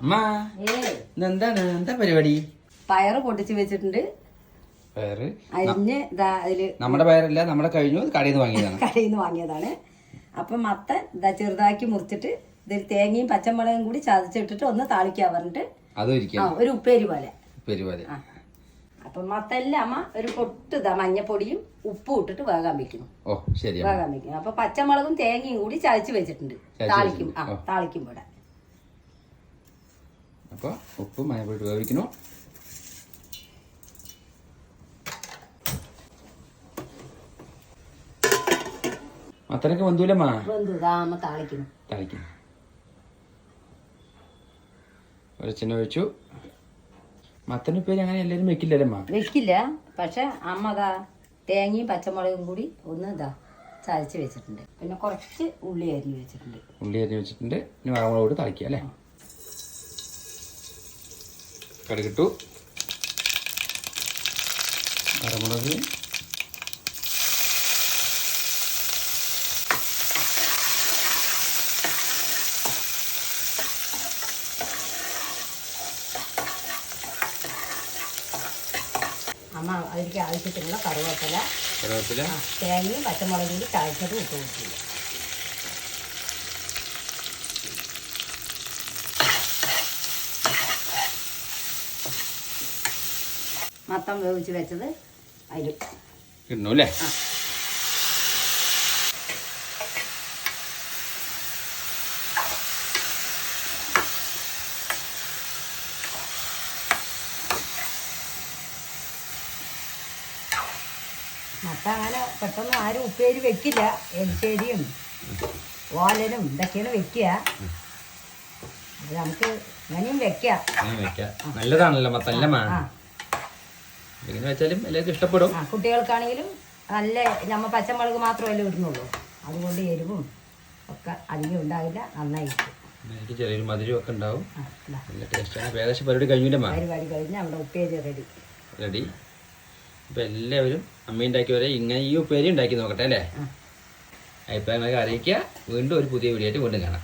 അമ്മ എന്താ പരിപാടി? പയറ് പൊട്ടിച്ച് വെച്ചിട്ടുണ്ട്. പയറ്? അരിഞ്ഞ് ഇതാ അതിൽ നമ്മുടെ പയറല്ല നമ്മുടെ കഴിഞ്ഞു കടയിൽ നിന്ന് വാങ്ങിയതാണ്. കടയിൽ നിന്ന് വാങ്ങിയതാണ്. അപ്പൊ മത്ത ഇതാ ചെറുതാക്കി മുറിച്ചിട്ട് ഇതിൽ തേങ്ങയും പച്ചമുളകും കൂടി ചതച്ചിട്ടിട്ട് ഒന്ന് താളിക്കാൻ പറഞ്ഞിട്ട്. ഒരു ഉപ്പേരി പോലെ. ഉപ്പേരി പോലെ. അപ്പൊ മത്തല്ല അമ്മ ഒരു പൊട്ട് ഇതാ മഞ്ഞപ്പൊടിയും ഉപ്പും ഇട്ടിട്ട് വേകാൻ വെക്കുന്നു. വേകാൻ വെക്കുന്നു അപ്പൊ പച്ചമുളകും തേങ്ങയും കൂടി ചതച്ച് വെച്ചിട്ടുണ്ട്. താളിക്കും. ആ വെച്ചിട്ടുണ്ട്. താളിക്കും ഇവിടെ അപ്പൊ ഉപ്പ് മയപ്പോയിട്ട് വേവിക്കണു മത്തനൊക്കെ വന്നൂലമ്മ വെന്തു ഇതാ അമ്മ താളിക്കുന്നു. ഒഴിച്ചു. മത്തന് പേര് അങ്ങനെ എല്ലാരും വെക്കില്ലല്ലേ വെക്കില്ല. പക്ഷെ അമ്മ അതാ തേങ്ങയും പച്ചമുളകും കൂടി ഒന്ന് ഇതാ ചതച്ച് വെച്ചിട്ടുണ്ട്. പിന്നെ കുറച്ച് ഉള്ളി അരിഞ്ഞ് വെച്ചിട്ടുണ്ട്. ഉള്ളി അരിഞ്ഞ് വെച്ചിട്ടുണ്ട്. ഇനി വറമുളകോട് തളിക്കുക അല്ലേ? കടുകിട്ടു. കരമുളക് അമ്മ അതിലേക്ക് ആവശ്യത്തിനുള്ള കറുവേപ്പില കറിവേപ്പില. തേങ്ങയും പച്ചമുളകും കൂടി ഇട്ട് കൊടുക്കില്ല മത്തം വേവിച്ച് വെച്ചത് അതിൽ ഇടണു അല്ലേ മത്ത അങ്ങനെ പെട്ടെന്ന് ആരും ഉപ്പേരി വെക്കില്ല. എലിശ്ശേരിയും ഓലനും ഇതൊക്കെയാണ് വെക്കുക. അത് നമുക്ക് ഇങ്ങനെയും വെക്കാം. നല്ലതാണല്ലോ മത്തല്ലമ്മ ആ എങ്ങനെ വെച്ചാലും എല്ലാവർക്കും ഇഷ്ടപ്പെടും. ആ കുട്ടികൾക്കാണെങ്കിലും നല്ല നമ്മ പച്ചമുളക് മാത്രമല്ലേ ഇടുന്നുള്ളൂ. അതുകൊണ്ട് എരിവും ഒക്കെ അധികം ഉണ്ടാവില്ല നന്നായിരിക്കും. എനിക്ക് ചെറിയൊരു മധുരം ഒക്കെ ഉണ്ടാവും. നല്ല ടേസ്റ്റാണ് ഏകദേശം പരിപാടി കഴിഞ്ഞില്ല പരിപാടി കഴിഞ്ഞ് നമ്മുടെ ഉപ്പേരി റെഡി. റെഡി. അപ്പം എല്ലാവരും അമ്മ ഉണ്ടാക്കിയവരെ ഇങ്ങനെ ഈ ഉപ്പേരി ഉണ്ടാക്കി നോക്കട്ടെ അല്ലേ? അഭിപ്രായങ്ങളൊക്കെ അറിയിക്കുക. വീണ്ടും ഒരു പുതിയ വീഡിയോ ആയിട്ട് വീണ്ടും കാണാം.